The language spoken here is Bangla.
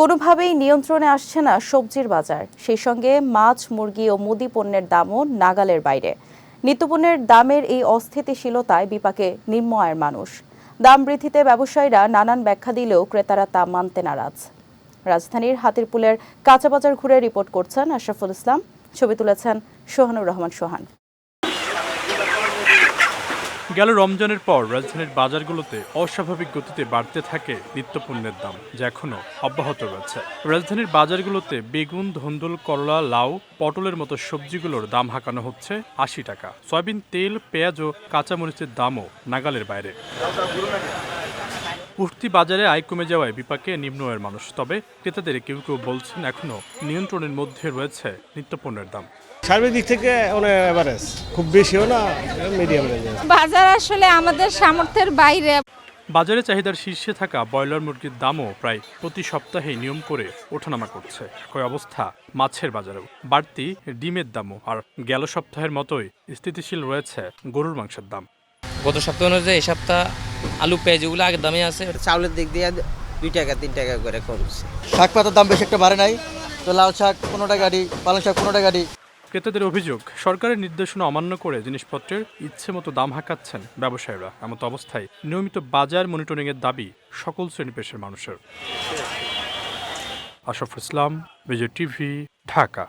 কোনোভাবেই নিয়ন্ত্রণে আসছে না সবজির বাজার। সেই সঙ্গে মাছ, মুরগি ও মুদি পণ্যের দামও নাগালের বাইরে। নিত্যপণ্যের দামের এই অস্থিতিশীলতায় বিপাকে নিম্ন আয়ের মানুষ। দাম বৃদ্ধিতে ব্যবসায়ীরা নানান ব্যাখ্যা দিলেও ক্রেতারা তা মানতে নারাজ। রাজধানীর হাতিরপুলের কাঁচাবাজার ঘুরে রিপোর্ট করছেন আশরাফুল ইসলাম। ছবি তুলেছেন সোহানুর রহমান সোহান। গেল রমজানের পর রাজধানীর বাজারগুলোতে অস্বাভাবিক গতিতে বাড়তে থাকে নিত্যপণ্যের দাম, যা এখনও অব্যাহত রয়েছে। রাজধানীর বাজারগুলোতে বেগুন, ধন্দুল, করলা, লাউ, পটলের মতো সবজিগুলোর দাম হাঁকানো হচ্ছে আশি টাকা। সয়াবিন তেল, পেঁয়াজ ও কাঁচামরিচের দামও নাগালের বাইরে। উঠতি বাজারে আয় কমে যাওয়ায় বিপাকে নিম্ন আয়ের মানুষ। তবে ক্রেতাদের কেউ কেউ বলছেন এখনও নিয়ন্ত্রণের মধ্যে রয়েছে নিত্যপণ্যের দাম। সার্বিক দিক থেকে অনেক অ্যাভারেজ খুব বেশিও না মিডিয়াম রেঞ্জে বাজার আসলে আমাদের সামর্থ্যের বাইরে। বাজারে চাহিদার শীর্ষে থাকা ব্রয়লার মুরগির দামও প্রায় প্রতি সপ্তাহে নিয়ম করে ওঠানামা করছে। একই অবস্থা মাছের বাজারেও। বাড়তি ডিমের দামও আর গেল সপ্তাহের মতোই স্থিতিশীল রয়েছে গরুর মাংসের দাম। গত সপ্তাহ অনুযায়ী এই সপ্তাহ আলু পেঁয়াজ এগুলো আগের দামে আছে। চাউলের দিক দিয়ে দুই টাকা তিন টাকা করে কমছে শাক পাতার দাম বেশি একটা বাড়ে নাই। তো লাল শাক পনেরো টাকা গাড়ি পালং শাক পনেরো টাকা গাড়ি। ক্রেতাদের অভিযোগ সরকারের নির্দেশনা অমান্য করে জিনিসপত্রের ইচ্ছে মতো দাম হাঁকাচ্ছেন ব্যবসায়ীরা। এমত অবস্থায় নিয়মিত বাজার মনিটরিংয়ের দাবি সকল শ্রেণি পেশার মানুষের। আশরাফুল ইসলাম বিজয় টিভি ঢাকা।